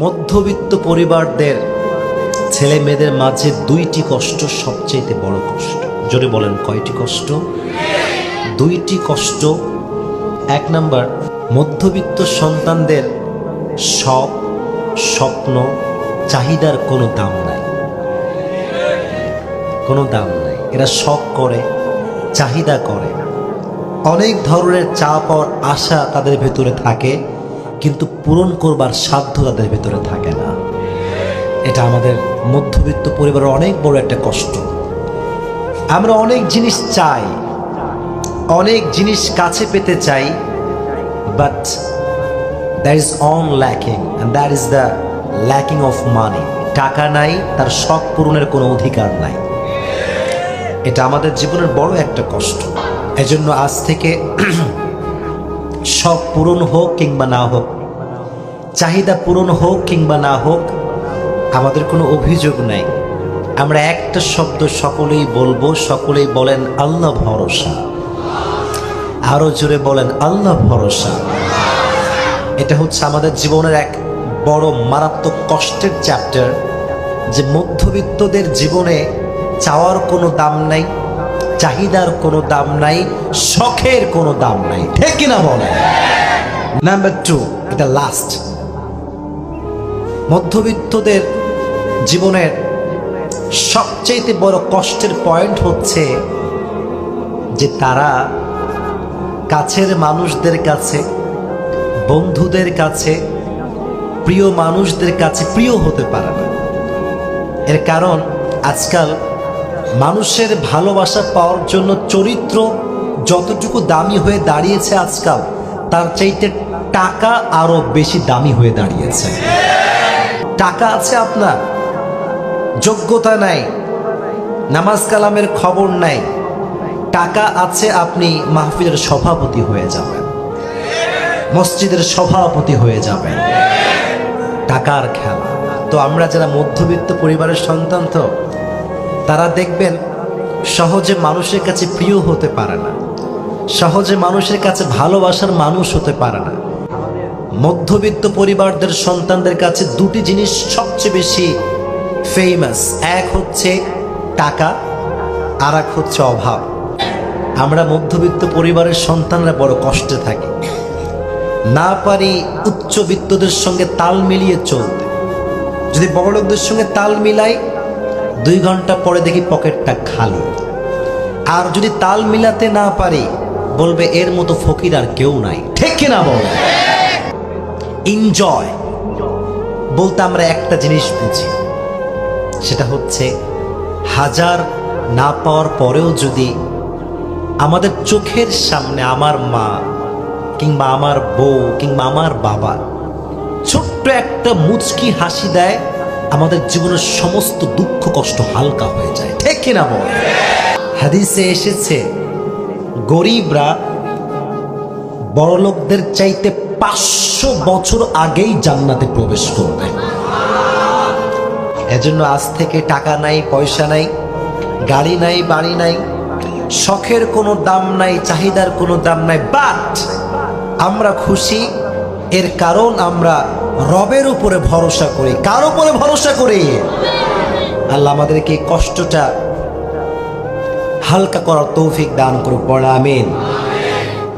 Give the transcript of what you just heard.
মধ্যবিত্ত পরিবারদের ছেলে মেয়েদের মাঝে দুইটি কষ্ট সবচেয়ে বড় কষ্ট। জোরে বলেন, কয়টি কষ্ট? দুইটি কষ্ট। এক নাম্বার, মধ্যবিত্ত সন্তানদের সব স্বপ্ন, চাহিদার কোনো দাম নাই। কোনো দাম নাই। এরা শখ করে, চাহিদা করে। অনেক ধরনের চা পাওয়ার আশা তাদের ভেতরে থাকে। কিন্তু পূরণ করবার সাধ্য তাদের ভেতরে থাকে না। এটা আমাদের মধ্যবিত্ত পরিবারের অনেক বড় একটা কষ্ট। আমরা অনেক জিনিস চাই, অনেক জিনিস কাছে পেতে চাই but that is on lacking and that is the lacking of money টাকা নাই, তার শখ পূরণের কোনো অধিকার নাই। এটা আমাদের জীবনের বড় একটা কষ্ট। এজন্য আজ থেকে শখ পূরণ হোক কিংবা না হোক, চাহিদা পূরণ হোক কিংবা না হোক, আমাদের কোনো অভিযোগ নাই। আমরা একটা শব্দ সকলেই বলব, সকলেই বলেন আল্লাহ ভরসা। আরও জোরে বলেন আল্লাহ ভরসা। এটা হচ্ছে আমাদের জীবনের এক বড় মারাত্মক কষ্টের চ্যাপ্টার, যে মধ্যবিত্তদের জীবনে চাওয়ার কোনো দাম নাই চাহিদার কোনো দাম নাই, শখের কোনো দাম নাই। ঠিক কিনা বলে নাম্বার টু এটা লাস্ট মধ্যবিত্তদের জীবনের সবচেয়ে বড় কষ্টের পয়েন্ট হচ্ছে যে তারা কাছের মানুষদের কাছে, বন্ধুদের কাছে, প্রিয় মানুষদের কাছে প্রিয় হতে পারে না। এর কারণ আজকাল মানুষের ভালোবাসা পাওয়ার জন্য চরিত্র যতটুকু দামি হয়ে দাঁড়িয়েছে আজকাল, তার চাইতে টাকা আরও বেশি দামি হয়ে দাঁড়িয়েছে। টাকা আছে আপনার, যোগ্যতা নাই, নামাজ কালামের খবর নাই, টাকা আছে আপনি মাহফিলের সভাপতি হয়ে যাবেন, মসজিদের সভাপতি হয়ে যাবেন। টাকার খেলা। তো আমরা যারা মধ্যবিত্ত পরিবারের সন্তান তো তারা দেখবেন সহজে মানুষের কাছে প্রিয় হতে পারে না। সহজে মানুষের কাছে ভালোবাসার মানুষ হতে পারে না। মধ্যবিত্ত পরিবারদের সন্তানদের কাছে দুটি জিনিস সবচেয়ে বেশি ফেমাস এক হচ্ছে টাকা, আর এক হচ্ছে অভাব। আমরা মধ্যবিত্ত পরিবারের সন্তানরা বড় কষ্টে থাকি। না পারি উচ্চবিত্তদের সঙ্গে তাল মিলিয়ে চলতে। যদি বড়লোকদের সঙ্গে তাল মিলাই দুই ঘণ্টা পরে দেখি পকেটটা খালি। আর যদি তাল মিলাতে না পারি, বলবে এর মতো ফকির আর কেউ নাই। ঠিক কিনা বল? এনজয় বলতে আমরা একটা জিনিস বুঝি। সেটা হচ্ছে, হাজার না পাওয়ার পরেও যদি আমাদের চোখের সামনে আমার মা কিংবা আমার বউ কিংবা আমার বাবা ছোট্ট একটা মুচকি হাসি দেয় আমাদের জীবনের সমস্ত দুঃখ, কষ্ট হালকা হয়ে যায়। ঠিক কিনা বল? হাদিসে এসেছে, গরিবরা বড়লোকদের চাইতে পাঁচশো বছর আগেই জান্নাতে প্রবেশ করবে। এজন্য আজ থেকে টাকা নাই, পয়সা নাই, গাড়ি নাই, বাড়ি নাই, শখের কোনো দাম নাই, চাহিদার কোনো দাম নাই বাট আমরা খুশি, এর কারণ আমরা রবের উপরে ভরসা করে। কার উপরে ভরসা করি? আল্লাহ আমাদেরকে কষ্টটা হালকা করার তৌফিক দান করুক। পড়া আমিন।